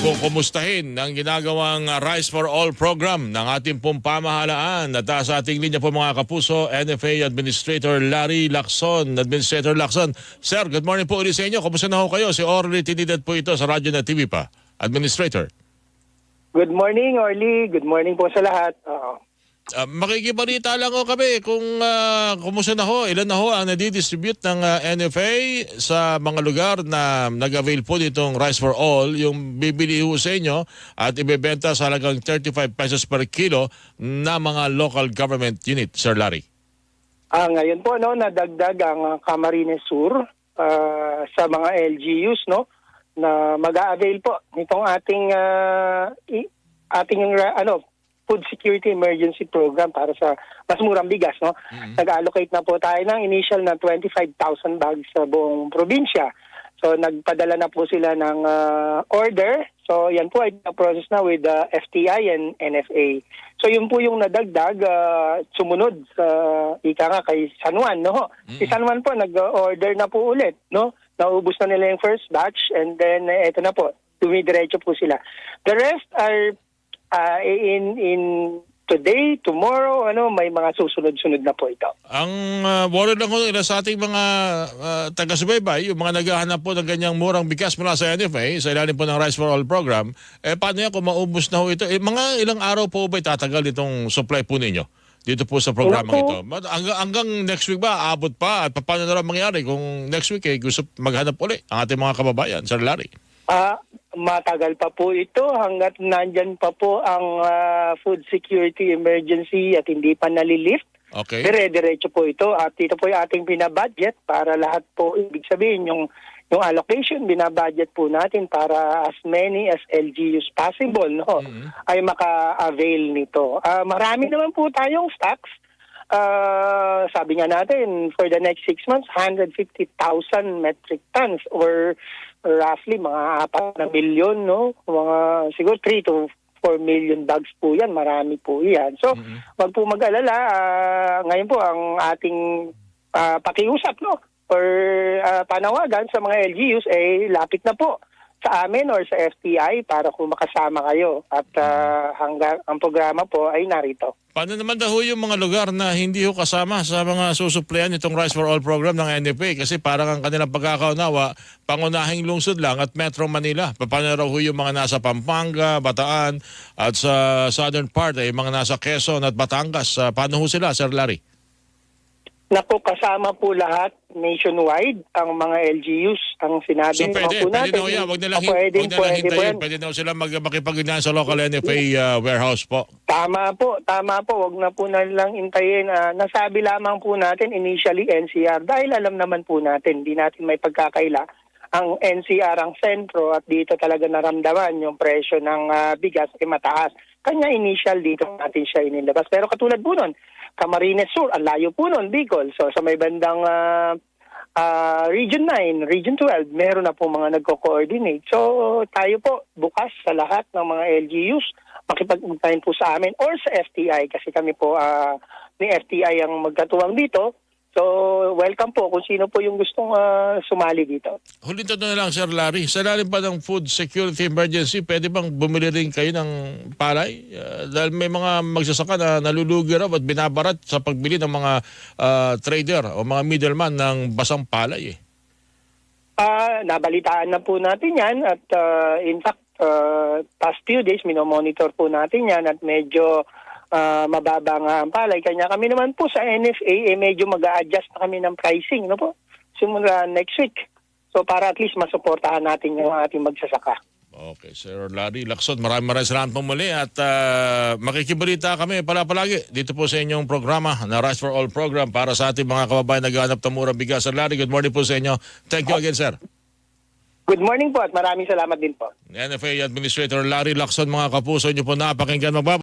kumustahin ang ginagawang Rice for All program ng ating pong pamahalaan. At uh, sa ating linya po mga kapuso, NFA Administrator Larry Lacson. Administrator Lacson. Sir, good morning po ulit sa inyo. Kumusta na ho kayo? Si Orly Tinidad po ito sa radyo na TV pa. Administrator. Good morning, Orly. Good morning po sa lahat. Oo. Uh, makikibalita lang ho kami kung uh, kumusta na ho, ilan na ho ang nadidistribute ng uh, NFA sa mga lugar na nag-avail po nitong Rice for All, yung bibili ho sa inyo at ibebenta sa halagang 35 pesos per kilo na mga local government unit, Sir Larry. Ah, ngayon po, no, nadagdag ang ah, Camarines Sur ah, sa mga LGUs, no, na mag-a-avail po nitong ating ah, i- ating ah, ano, food security emergency program para sa mas murang bigas, no. Nag-allocate na po tayo ng initial na 25,000 bags sa buong probinsya. So nagpadala na po sila ng ah, order. So yan po ay process na with the FTI and NFA. So yun po yung nadagdag ah, sumunod sa ika nga kay San Juan, no? Si San Juan po nag-order na po ulit, no? Naubos na nila yung first batch and then eh, eto na po, dumidiretso po sila. The rest are ah, in in today, tomorrow, ano, may mga susunod-sunod na po ito. Ang uh, wala lang ho nila sa ating mga uh, taga-subaybay, yung mga naghahanap po ng ganyang murang bigas mula sa NFA, sa ilalim po ng Rice for All program, eh paano yan kung maubos na ho ito? Eh, mga ilang araw po ba itatagal itong supply po ninyo? Dito po sa programang ito. Hanggang, hanggang next week ba, aabot pa? At paano na lang mangyari kung next week eh, gusto maghanap uli ang ating mga kababayan, Sir Larry? Ah, matagal pa po ito hanggat nandyan pa po ang ah, food security emergency at hindi pa nalilift. Okay? Dire-diretso po ito at ito po yung ating binabudget para lahat po, ibig sabihin yung yung allocation binabudget po natin para as many as LGUs possible no ay maka-avail nito. Ah, marami naman po tayong stocks. Ah, sabi nga natin for the next six months 150,000 metric tons or roughly mga apat na milyon no? Mga siguro 3 to 4 million bags po yan marami po yan. So wag po mag-alala ah, ngayon po ang ating ah, pakiusap no? Or ah, panawagan sa mga LGUs ay lapit na po sa amin or sa FTI para kung makasama kayo at ah, hanggang ang programa po ay narito. Paano naman daw yung mga lugar na hindi ho kasama sa mga susuplayan itong Rice for All program ng NFA? Kasi parang ang kanilang pagkakaunawa, pangunahing lungsod lang at Metro Manila. Paano raw ho yung mga nasa Pampanga, Bataan at sa southern part, ay mga nasa Quezon at Batangas. Ah, paano ho sila, Sir Larry? Naku, kasama po lahat nationwide ang mga LGUs ang sinabi So pwede, po pwede natin. na. Huwag na lang, Ah, hin- pwede, huwag na lang pwede po hintayin. yan. Pwede na sila mag makipag sa local NFA ah, warehouse po. Tama po, tama po. Wag na po na lang intayin. Ah, nasabi lamang po natin initially NCR dahil alam naman po natin, di natin may pagkakaila ang NCR ang sentro at dito talaga naramdaman yung presyo ng ah, bigas ay mataas. Kanya initial dito natin siya inilabas. Pero katulad po nun, Camarines Sur, ang layo po nun, Bicol. So sa may bandang ah, ah, Region 9, Region 12, meron na po mga nagko-coordinate. So tayo po bukas sa lahat ng mga LGUs makipag-ugnayan po sa amin or sa FTI kasi kami po ah, ni FTI ang magkatuwang dito. So welcome po kung sino po yung gustong ah, sumali dito. Huling tanong na lang, Sir Larry. Sa lalim pa ng food security emergency, pwede bang bumili rin kayo ng palay? Uh, dahil may mga magsasaka na nalulugi raw at binabarat sa pagbili ng mga uh, trader o mga middleman ng basang palay. Eh. Ah, nabalitaan na po natin 'yan at ah, in fact ah, past few days minomonitor po natin 'yan at medyo ah, mababa nga ang palay kanya kami naman po sa NFA eh, medyo mag-a-adjust na kami ng pricing no po simula next week. So para at least masuportahan natin yung ating magsasaka. Okay, Sir Larry Lacson, maraming maraming salamat po muli at uh, makikibalita kami pala palagi dito po sa inyong programa na Rice for All program para sa ating mga kababayan naghahanap ng murang bigas. Sir Larry, good morning po sa inyo. Thank you again, sir. Good morning po at maraming salamat din po. NFA Administrator Larry Lacson, mga kapuso, inyo po napakinggan. Magbab